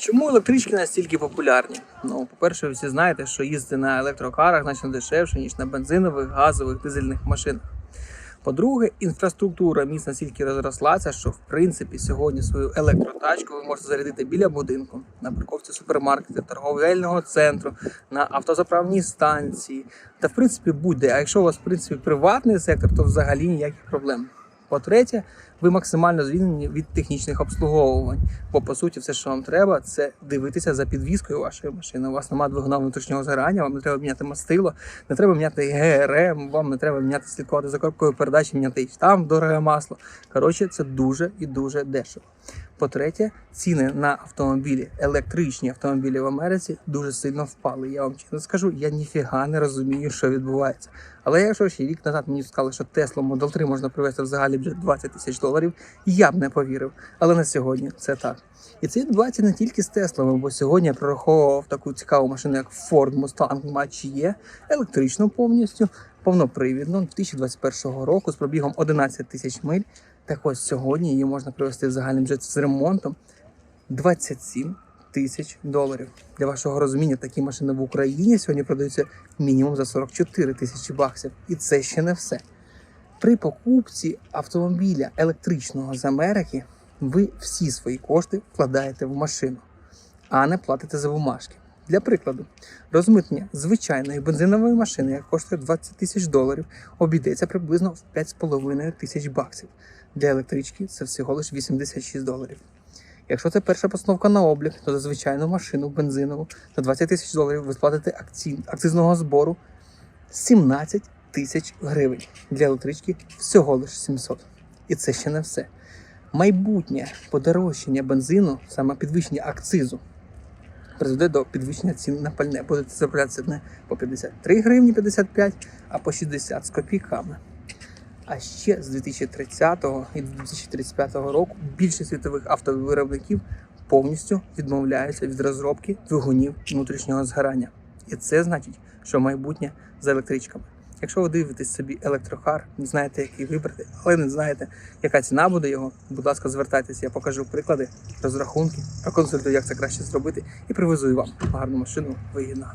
Чому електрички настільки популярні? Ну, по-перше, ви всі знаєте, що їздити на електрокарах значно дешевше, ніж на бензинових, газових, дизельних машинах. По-друге, інфраструктура міст настільки розрослася, що в принципі сьогодні свою електротачку ви можете зарядити біля будинку, на парковці супермаркету, торговельного центру, на автозаправній станції та в принципі будь-де. А якщо у вас в принципі приватний сектор, то взагалі ніяких проблем. По-третє, ви максимально звільнені від технічних обслуговувань. Бо по суті, все, що вам треба, це дивитися за підвіскою вашої машини. У вас немає двигуна внутрішнього згорання, вам не треба міняти мастило, не треба міняти ГРМ, вам не треба міняти слідкувати за коробкою передачі, міняти там дороге масло. Коротше, це дуже і дуже дешево. По-третє, ціни на автомобілі, електричні автомобілі в Америці дуже сильно впали. Я вам чесно скажу, я ніфіга не розумію, що відбувається. Але якщо ще рік назад мені сказали, що Tesla Model 3 можна привезти взагалі бюджет 20 тисяч доларів, я б не повірив. Але на сьогодні це так. І це відбувається не тільки з Теслами, бо сьогодні я прораховував таку цікаву машину, як Ford Mustang Mach-E, електричну повністю, повнопривідну 2021 року з пробігом 11 тисяч миль. Так ось сьогодні її можна привезти в загальний бюджет з ремонтом 27 тисяч доларів. Для вашого розуміння, такі машини в Україні сьогодні продаються мінімум за 44 тисячі баксів. І це ще не все. При покупці автомобіля електричного з Америки ви всі свої кошти вкладаєте в машину, а не платите за бумажки. Для прикладу, розмитнення звичайної бензинової машини, яка коштує 20 тисяч доларів, обійдеться приблизно в 5,5 тисяч баксів. Для електрички це всього лише 86 доларів. Якщо це перша постановка на облік, то за звичайну машину бензинову за 20 тисяч доларів ви сплатите акцизного збору 17 тисяч гривень. Для електрички всього лише 700. І це ще не все. Майбутнє подорожчання бензину, саме підвищення акцизу, призведе до підвищення цін на пальне. Будете заправлятися не по 53 гривні 55, а по 60 з копійками. А ще з 2030 і 2035 року більшість світових автовиробників повністю відмовляються від розробки двигунів внутрішнього згорання. І це значить, що майбутнє за електричками. Якщо ви дивитесь собі електрохар, не знаєте, який вибрати, але не знаєте, яка ціна буде його, будь ласка, звертайтеся, я покажу приклади, розрахунки, проконсультую, як це краще зробити, і привезу вам гарну машину вигідно.